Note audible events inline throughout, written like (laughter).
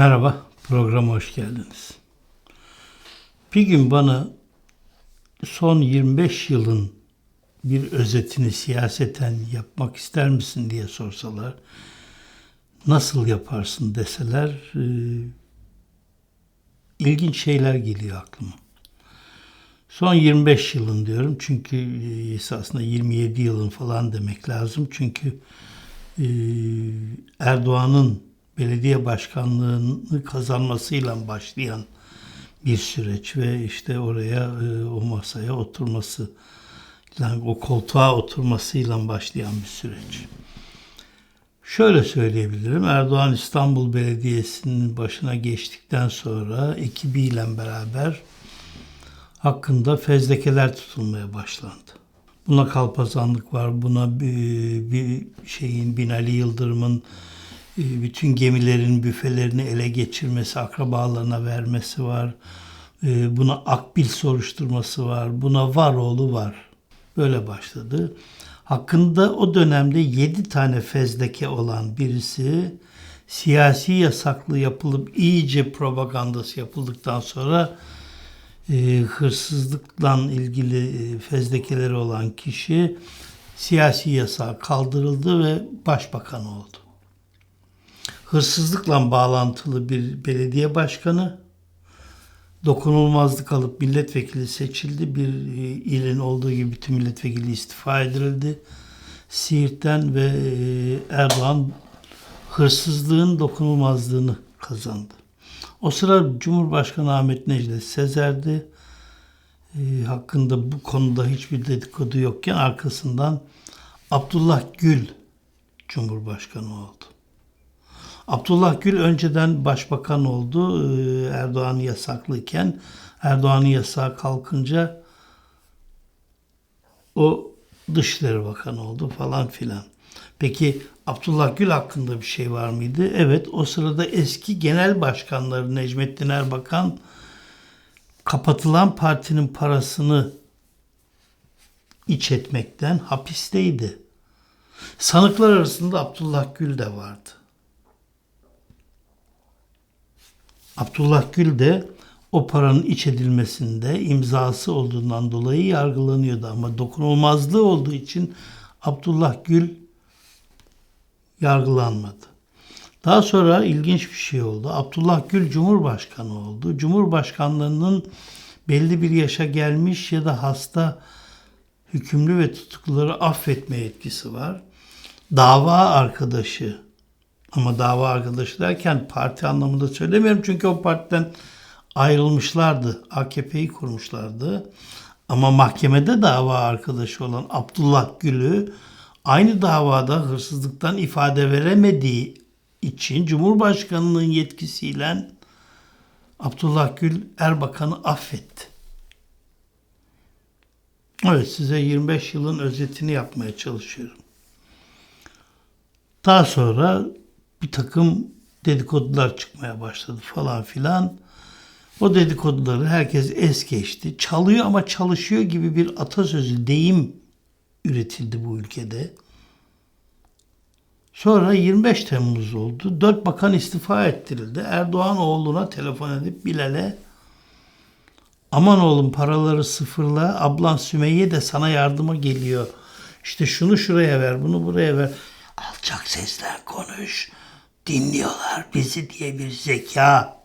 Merhaba, programa hoş geldiniz. Bir gün bana son 25 yılın bir özetini siyaseten yapmak ister misin diye sorsalar, nasıl yaparsın deseler, e, ilginç şeyler geliyor aklıma. Son 25 yılın diyorum çünkü e, esasında 27 yılın falan demek lazım. Çünkü e, Erdoğan'ın belediye başkanlığını kazanmasıyla başlayan bir süreç ve işte oraya e, o masaya oturması, yani o koltuğa oturmasıyla başlayan bir süreç. Şöyle söyleyebilirim. Erdoğan İstanbul Belediyesi'nin başına geçtikten sonra ekibiyle beraber hakkında fezlekeler tutulmaya başlandı. Buna kalpazanlık var, buna bir, bir şeyin Binali Yıldırım'ın e, bütün gemilerin büfelerini ele geçirmesi, akrabalarına vermesi var. E, buna akbil soruşturması var. Buna var oğlu var. Böyle başladı. Hakkında o dönemde yedi tane fezleke olan birisi siyasi yasaklı yapılıp iyice propagandası yapıldıktan sonra e, hırsızlıkla ilgili fezlekeleri olan kişi siyasi yasağı kaldırıldı ve başbakan oldu hırsızlıkla bağlantılı bir belediye başkanı dokunulmazlık alıp milletvekili seçildi. Bir e, ilin olduğu gibi bütün milletvekili istifa edildi. Siirt'ten ve e, Erdoğan hırsızlığın dokunulmazlığını kazandı. O sıra Cumhurbaşkanı Ahmet Necdet Sezer'di. E, hakkında bu konuda hiçbir dedikodu yokken arkasından Abdullah Gül Cumhurbaşkanı oldu. Abdullah Gül önceden başbakan oldu. Ee, Erdoğan yasaklıyken Erdoğan'ın yasağı kalkınca o Dışişleri Bakanı oldu falan filan. Peki Abdullah Gül hakkında bir şey var mıydı? Evet o sırada eski genel başkanları Necmettin Erbakan kapatılan partinin parasını iç etmekten hapisteydi. Sanıklar arasında Abdullah Gül de vardı. Abdullah Gül de o paranın iç edilmesinde imzası olduğundan dolayı yargılanıyordu ama dokunulmazlığı olduğu için Abdullah Gül yargılanmadı. Daha sonra ilginç bir şey oldu. Abdullah Gül Cumhurbaşkanı oldu. Cumhurbaşkanlığının belli bir yaşa gelmiş ya da hasta hükümlü ve tutukluları affetme etkisi var. Dava arkadaşı ama dava arkadaşı derken parti anlamında söylemiyorum. Çünkü o partiden ayrılmışlardı. AKP'yi kurmuşlardı. Ama mahkemede dava arkadaşı olan Abdullah Gül'ü aynı davada hırsızlıktan ifade veremediği için Cumhurbaşkanının yetkisiyle Abdullah Gül Erbakan'ı affetti. Evet size 25 yılın özetini yapmaya çalışıyorum. Daha sonra bir takım dedikodular çıkmaya başladı falan filan. O dedikoduları herkes es geçti. Çalıyor ama çalışıyor gibi bir atasözü, deyim üretildi bu ülkede. Sonra 25 Temmuz oldu. Dört bakan istifa ettirildi. Erdoğan oğluna telefon edip Bilal'e aman oğlum paraları sıfırla ablan Sümeyye de sana yardıma geliyor. İşte şunu şuraya ver bunu buraya ver. Alçak sesle konuş dinliyorlar bizi diye bir zeka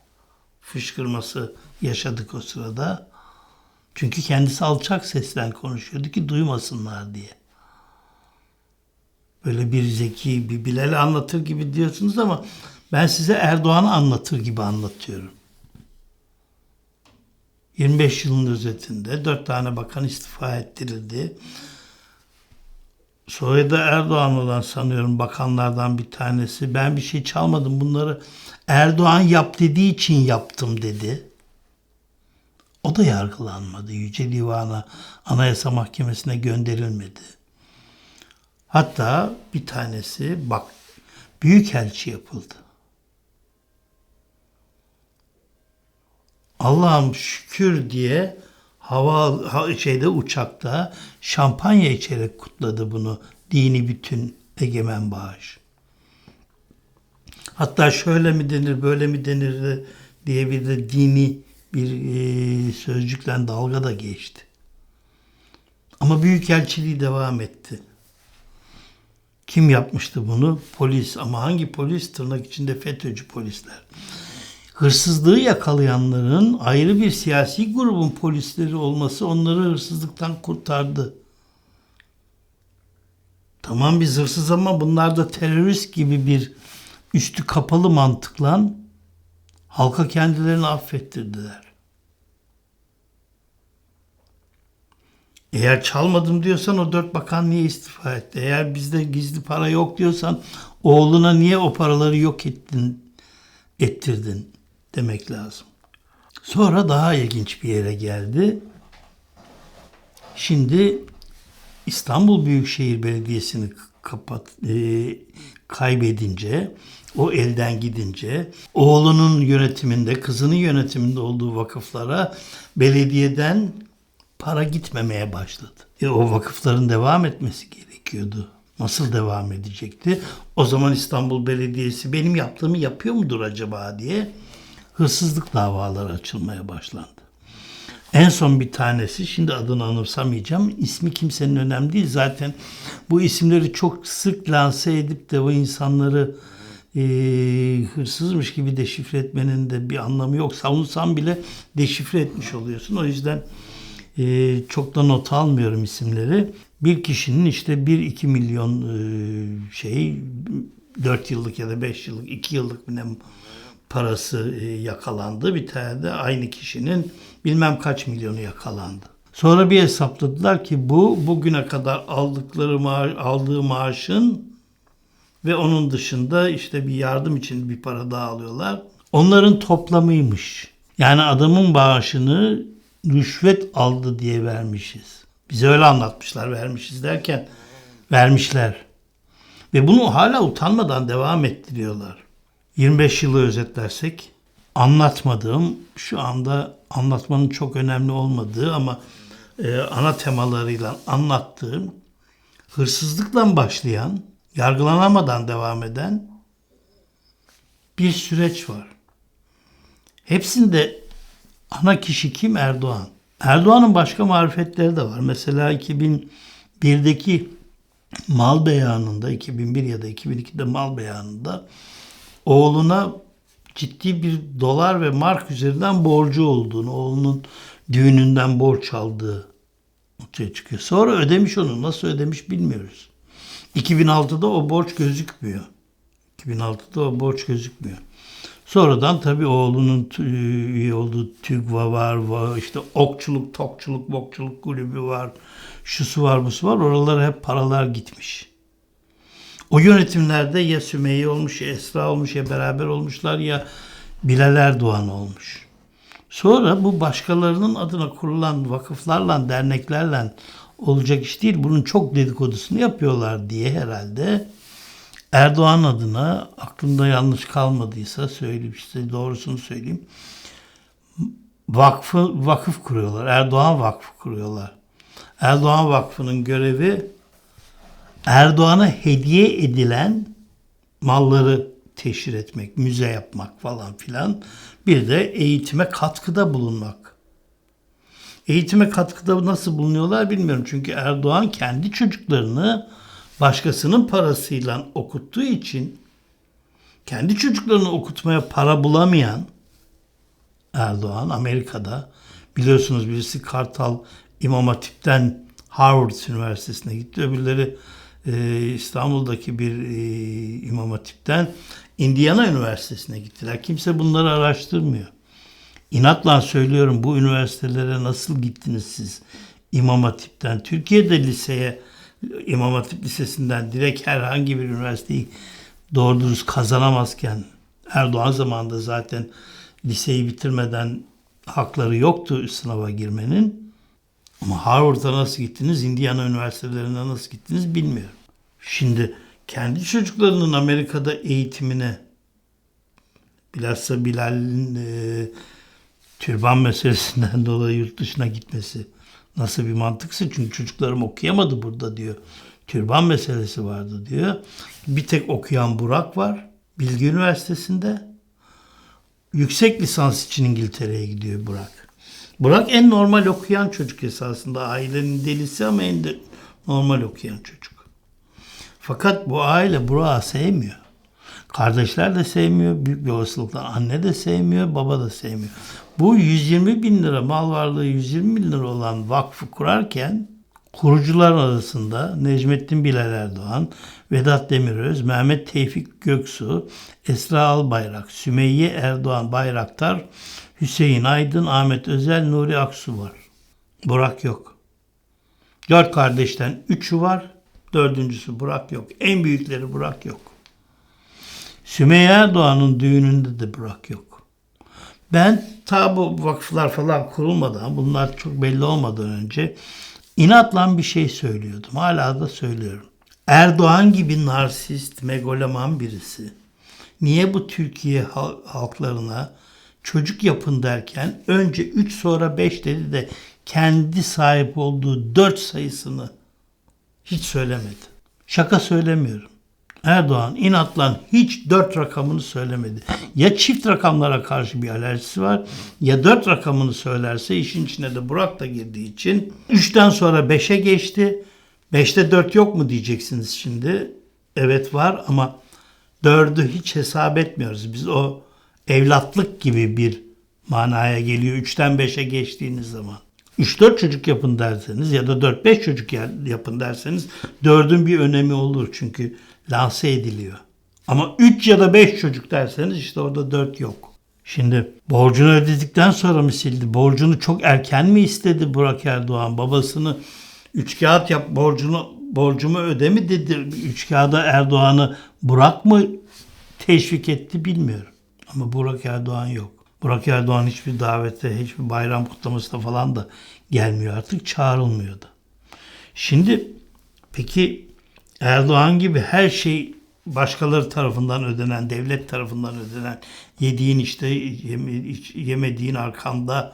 fışkırması yaşadık o sırada. Çünkü kendisi alçak seslen konuşuyordu ki duymasınlar diye. Böyle bir zeki, bir Bilal'i anlatır gibi diyorsunuz ama ben size Erdoğan'ı anlatır gibi anlatıyorum. 25 yılın özetinde dört tane bakan istifa ettirildi. Soyadı Erdoğan olan sanıyorum bakanlardan bir tanesi. Ben bir şey çalmadım bunları Erdoğan yap dediği için yaptım dedi. O da yargılanmadı. Yüce Divan'a, Anayasa Mahkemesi'ne gönderilmedi. Hatta bir tanesi bak büyükelçi yapıldı. Allah'ım şükür diye hava şeyde uçakta şampanya içerek kutladı bunu dini bütün egemen bağış. Hatta şöyle mi denir, böyle mi denir de diye bir de dini bir e, sözcükle dalga da geçti. Ama büyükelçiliği devam etti. Kim yapmıştı bunu? Polis. Ama hangi polis? Tırnak içinde FETÖ'cü polisler. Hırsızlığı yakalayanların ayrı bir siyasi grubun polisleri olması onları hırsızlıktan kurtardı. Tamam biz hırsız ama bunlar da terörist gibi bir üstü kapalı mantıkla halka kendilerini affettirdiler. Eğer çalmadım diyorsan o dört bakan niye istifa etti? Eğer bizde gizli para yok diyorsan oğluna niye o paraları yok ettin, ettirdin demek lazım. Sonra daha ilginç bir yere geldi. Şimdi İstanbul Büyükşehir Belediyesi'ni kapat e, kaybedince, o elden gidince oğlunun yönetiminde, kızının yönetiminde olduğu vakıflara belediyeden para gitmemeye başladı. E, o vakıfların devam etmesi gerekiyordu. Nasıl devam edecekti? O zaman İstanbul Belediyesi benim yaptığımı yapıyor mudur acaba diye hırsızlık davaları açılmaya başlandı. En son bir tanesi, şimdi adını anımsamayacağım. İsmi kimsenin önemli değil. Zaten bu isimleri çok sık lanse edip de o insanları e, hırsızmış gibi deşifre etmenin de bir anlamı yok. Savunsan bile deşifre etmiş oluyorsun. O yüzden e, çok da not almıyorum isimleri. Bir kişinin işte 1-2 milyon e, şey 4 yıllık ya da 5 yıllık 2 yıllık bir parası e, yakalandı. Bir tane de aynı kişinin bilmem kaç milyonu yakalandı. Sonra bir hesapladılar ki bu bugüne kadar aldıkları ma- aldığı maaşın ve onun dışında işte bir yardım için bir para daha alıyorlar. Onların toplamıymış. Yani adamın bağışını rüşvet aldı diye vermişiz. Bize öyle anlatmışlar vermişiz derken vermişler. Ve bunu hala utanmadan devam ettiriyorlar. 25 yılı özetlersek anlatmadığım şu anda anlatmanın çok önemli olmadığı ama e, ana temalarıyla anlattığım hırsızlıkla başlayan, yargılanamadan devam eden bir süreç var. Hepsinde ana kişi kim? Erdoğan. Erdoğan'ın başka marifetleri de var. Mesela 2001'deki mal beyanında, 2001 ya da 2002'de mal beyanında oğluna ciddi bir dolar ve mark üzerinden borcu olduğunu, oğlunun düğününden borç aldığı ortaya çıkıyor. Sonra ödemiş onu. Nasıl ödemiş bilmiyoruz. 2006'da o borç gözükmüyor. 2006'da o borç gözükmüyor. Sonradan tabii oğlunun üye olduğu TÜGVA var, işte okçuluk, tokçuluk, bokçuluk kulübü var, şusu var, busu var. Oralara hep paralar gitmiş. O yönetimlerde ya Sümeyye olmuş, ya Esra olmuş, ya beraber olmuşlar ya Bilal Erdoğan olmuş. Sonra bu başkalarının adına kurulan vakıflarla, derneklerle olacak iş değil. Bunun çok dedikodusunu yapıyorlar diye herhalde Erdoğan adına aklımda yanlış kalmadıysa söyleyeyim işte doğrusunu söyleyeyim. Vakfı, vakıf kuruyorlar. Erdoğan Vakfı kuruyorlar. Erdoğan Vakfı'nın görevi Erdoğan'a hediye edilen malları teşhir etmek, müze yapmak falan filan. Bir de eğitime katkıda bulunmak. Eğitime katkıda nasıl bulunuyorlar bilmiyorum. Çünkü Erdoğan kendi çocuklarını başkasının parasıyla okuttuğu için kendi çocuklarını okutmaya para bulamayan Erdoğan Amerika'da biliyorsunuz birisi Kartal İmam Hatip'ten Harvard Üniversitesi'ne gitti. Öbürleri e, İstanbul'daki bir e, Hatip'ten Indiana Üniversitesi'ne gittiler. Kimse bunları araştırmıyor. İnatla söylüyorum bu üniversitelere nasıl gittiniz siz İmam Hatip'ten? Türkiye'de liseye İmam Hatip Lisesi'nden direkt herhangi bir üniversiteyi doğru dürüst kazanamazken Erdoğan zamanında zaten liseyi bitirmeden hakları yoktu sınava girmenin. Ama Harvard'a nasıl gittiniz, Indiana üniversitelerine nasıl gittiniz bilmiyorum. Şimdi kendi çocuklarının Amerika'da eğitimine bilhassa Bilal'in e, türban meselesinden (laughs) dolayı yurt dışına gitmesi nasıl bir mantıksa çünkü çocuklarım okuyamadı burada diyor. Türban meselesi vardı diyor. Bir tek okuyan Burak var. Bilgi Üniversitesi'nde. Yüksek lisans için İngiltere'ye gidiyor Burak. Burak en normal okuyan çocuk esasında. Ailenin delisi ama en de normal okuyan çocuk. Fakat bu aile Burak'ı sevmiyor. Kardeşler de sevmiyor. Büyük bir olasılıkla anne de sevmiyor. Baba da sevmiyor. Bu 120 bin lira mal varlığı 120 bin lira olan vakfı kurarken kurucular arasında Necmettin Bilal Erdoğan, Vedat Demiröz, Mehmet Tevfik Göksu, Esra Albayrak, Sümeyye Erdoğan Bayraktar, Hüseyin Aydın, Ahmet Özel, Nuri Aksu var. Burak yok. Dört kardeşten üçü var. Dördüncüsü Burak yok. En büyükleri Burak yok. Sümeyye Erdoğan'ın düğününde de Burak yok. Ben ta bu vakıflar falan kurulmadan, bunlar çok belli olmadan önce inatla bir şey söylüyordum. Hala da söylüyorum. Erdoğan gibi narsist, megaloman birisi niye bu Türkiye halklarına çocuk yapın derken önce 3 sonra 5 dedi de kendi sahip olduğu 4 sayısını hiç söylemedi. Şaka söylemiyorum. Erdoğan inatla hiç dört rakamını söylemedi. Ya çift rakamlara karşı bir alerjisi var ya dört rakamını söylerse işin içine de Burak da girdiği için üçten sonra beşe geçti. Beşte dört yok mu diyeceksiniz şimdi. Evet var ama dördü hiç hesap etmiyoruz. Biz o evlatlık gibi bir manaya geliyor. Üçten beşe geçtiğiniz zaman. 3-4 çocuk yapın derseniz ya da 4-5 çocuk yapın derseniz 4'ün bir önemi olur. Çünkü lanse ediliyor. Ama 3 ya da 5 çocuk derseniz işte orada 4 yok. Şimdi borcunu ödedikten sonra mı sildi? Borcunu çok erken mi istedi Burak Erdoğan? Babasını üç kağıt yap borcunu borcumu öde mi dedi. Üç kağıda Erdoğan'ı Burak mı teşvik etti bilmiyorum. Ama Burak Erdoğan yok. Burak Erdoğan hiçbir davete, hiçbir bayram kutlamasına falan da gelmiyor artık. Çağrılmıyor da. Şimdi peki Erdoğan gibi her şey başkaları tarafından ödenen, devlet tarafından ödenen, yediğin işte yemediğin arkanda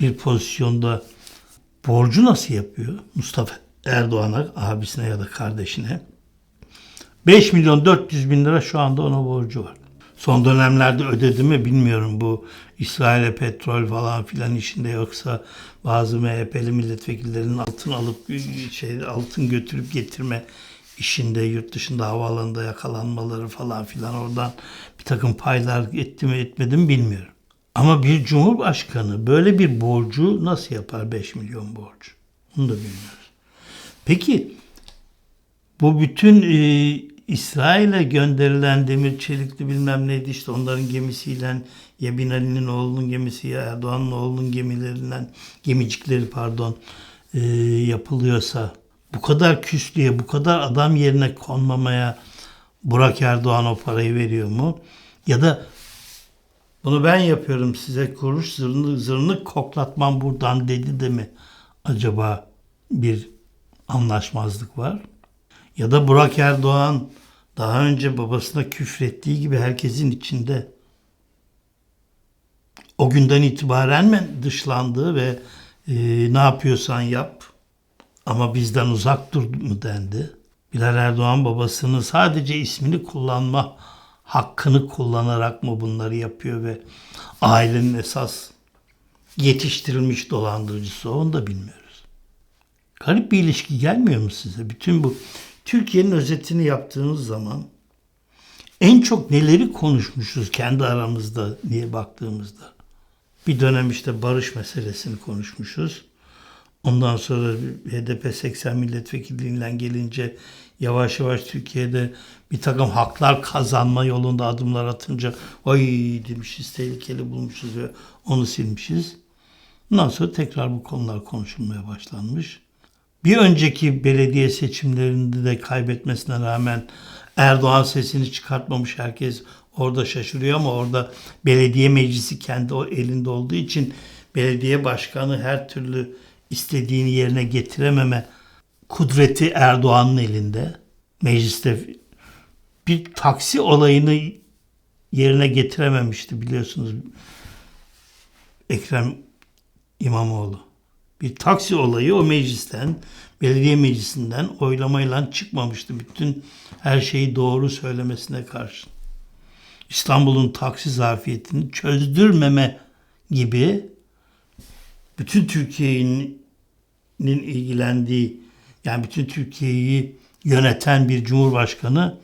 bir pozisyonda borcu nasıl yapıyor? Mustafa Erdoğan'a, abisine ya da kardeşine. 5 milyon 400 bin lira şu anda ona borcu var. Son dönemlerde ödedi mi bilmiyorum bu İsrail'e petrol falan filan işinde yoksa bazı MHP'li milletvekillerinin altın alıp şey altın götürüp getirme işinde yurt dışında havaalanında yakalanmaları falan filan oradan bir takım paylar etti mi etmedi mi bilmiyorum. Ama bir cumhurbaşkanı böyle bir borcu nasıl yapar 5 milyon borcu? Bunu da bilmiyoruz. Peki bu bütün e, İsrail'e gönderilen demir çelikli bilmem neydi işte onların gemisiyle ya Binali'nin oğlunun gemisi ya Erdoğan'ın oğlunun gemilerinden gemicikleri pardon e, yapılıyorsa bu kadar küslüğe, bu kadar adam yerine konmamaya Burak Erdoğan o parayı veriyor mu? Ya da bunu ben yapıyorum size kuruş zırnık, zırnık koklatmam buradan dedi de mi acaba bir anlaşmazlık var? Ya da Burak Erdoğan daha önce babasına küfrettiği gibi herkesin içinde o günden itibaren mi dışlandığı ve e, ne yapıyorsan yap ama bizden uzak dur mu dendi. Bilal Erdoğan babasının sadece ismini kullanma hakkını kullanarak mı bunları yapıyor ve ailenin esas yetiştirilmiş dolandırıcısı onu da bilmiyoruz. Garip bir ilişki gelmiyor mu size? Bütün bu Türkiye'nin özetini yaptığınız zaman en çok neleri konuşmuşuz kendi aramızda diye baktığımızda. Bir dönem işte barış meselesini konuşmuşuz. Ondan sonra HDP 80 milletvekilliğinden gelince yavaş yavaş Türkiye'de bir takım haklar kazanma yolunda adımlar atınca oy demişiz, tehlikeli bulmuşuz ve onu silmişiz. Ondan sonra tekrar bu konular konuşulmaya başlanmış. Bir önceki belediye seçimlerinde de kaybetmesine rağmen Erdoğan sesini çıkartmamış herkes orada şaşırıyor ama orada belediye meclisi kendi o elinde olduğu için belediye başkanı her türlü istediğini yerine getirememe kudreti Erdoğan'ın elinde. Mecliste bir taksi olayını yerine getirememişti biliyorsunuz Ekrem İmamoğlu. Bir taksi olayı o meclisten, belediye meclisinden oylamayla çıkmamıştı. Bütün her şeyi doğru söylemesine karşı. İstanbul'un taksi zafiyetini çözdürmeme gibi bütün Türkiye'nin ilgilendiği yani bütün Türkiye'yi yöneten bir cumhurbaşkanı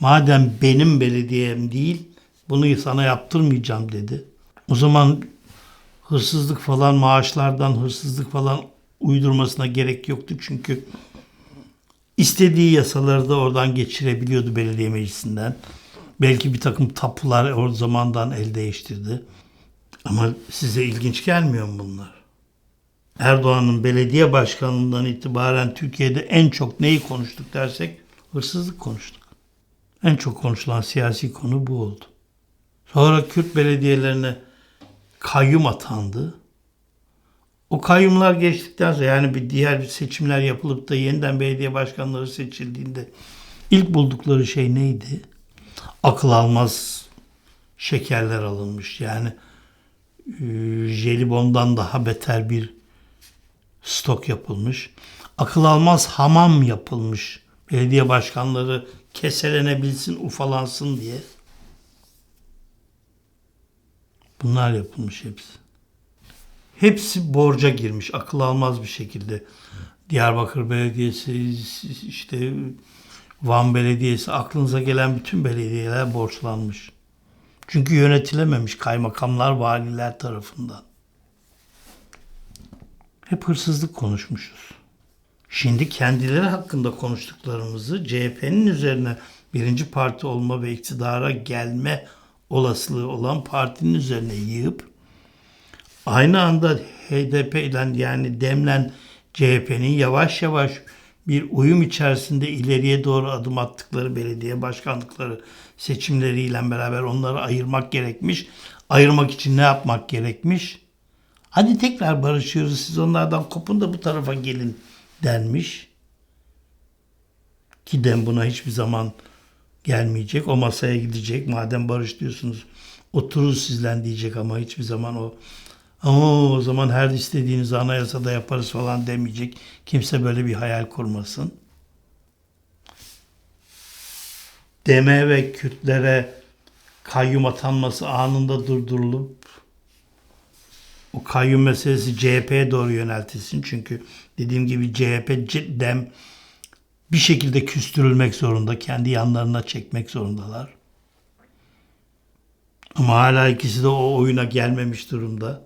madem benim belediyem değil bunu sana yaptırmayacağım dedi. O zaman hırsızlık falan maaşlardan hırsızlık falan uydurmasına gerek yoktu çünkü istediği yasaları da oradan geçirebiliyordu belediye meclisinden. Belki bir takım tapular o zamandan el değiştirdi. Ama size ilginç gelmiyor mu bunlar? Erdoğan'ın belediye başkanlığından itibaren Türkiye'de en çok neyi konuştuk dersek hırsızlık konuştuk. En çok konuşulan siyasi konu bu oldu. Sonra Kürt belediyelerine kayyum atandı. O kayyumlar geçtikten sonra yani bir diğer seçimler yapılıp da yeniden belediye başkanları seçildiğinde ilk buldukları şey neydi? Akıl almaz şekerler alınmış. Yani e, jelibondan daha beter bir stok yapılmış. Akıl almaz hamam yapılmış. Belediye başkanları keselenebilsin, ufalansın diye. Bunlar yapılmış hepsi. Hepsi borca girmiş akıl almaz bir şekilde. Diyarbakır Belediyesi, işte Van Belediyesi, aklınıza gelen bütün belediyeler borçlanmış. Çünkü yönetilememiş kaymakamlar, valiler tarafından. Hep hırsızlık konuşmuşuz. Şimdi kendileri hakkında konuştuklarımızı CHP'nin üzerine birinci parti olma ve iktidara gelme olasılığı olan partinin üzerine yığıp aynı anda HDP ile yani demlen CHP'nin yavaş yavaş bir uyum içerisinde ileriye doğru adım attıkları belediye başkanlıkları seçimleriyle beraber onları ayırmak gerekmiş. Ayırmak için ne yapmak gerekmiş? Hadi tekrar barışıyoruz siz onlardan kopun da bu tarafa gelin denmiş. Ki dem buna hiçbir zaman gelmeyecek. O masaya gidecek. Madem barış diyorsunuz otururuz sizden diyecek ama hiçbir zaman o ama o zaman her istediğinizi anayasada yaparız falan demeyecek. Kimse böyle bir hayal kurmasın. Deme ve Kürtlere kayyum atanması anında durdurulup o kayyum meselesi CHP'ye doğru yöneltilsin. Çünkü dediğim gibi CHP dem bir şekilde küstürülmek zorunda. Kendi yanlarına çekmek zorundalar. Ama hala ikisi de o oyuna gelmemiş durumda.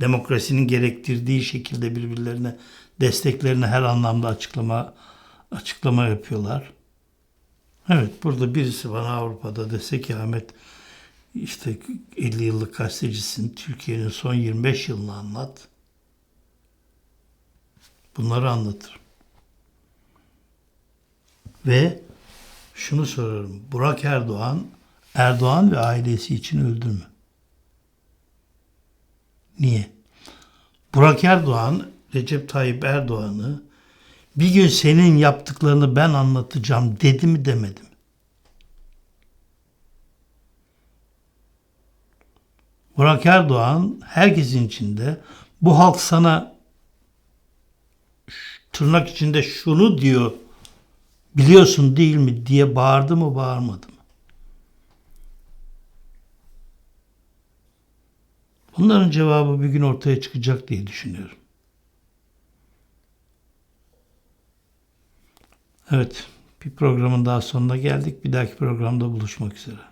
Demokrasinin gerektirdiği şekilde birbirlerine desteklerini her anlamda açıklama açıklama yapıyorlar. Evet burada birisi bana Avrupa'da dese ki Ahmet işte 50 yıllık gazetecisin Türkiye'nin son 25 yılını anlat. Bunları anlatırım. Ve şunu sorarım. Burak Erdoğan, Erdoğan ve ailesi için öldü mü? Niye? Burak Erdoğan, Recep Tayyip Erdoğan'ı bir gün senin yaptıklarını ben anlatacağım dedi mi demedi mi? Burak Erdoğan herkesin içinde bu halk sana tırnak içinde şunu diyor biliyorsun değil mi diye bağırdı mı bağırmadı mı? Bunların cevabı bir gün ortaya çıkacak diye düşünüyorum. Evet, bir programın daha sonuna geldik. Bir dahaki programda buluşmak üzere.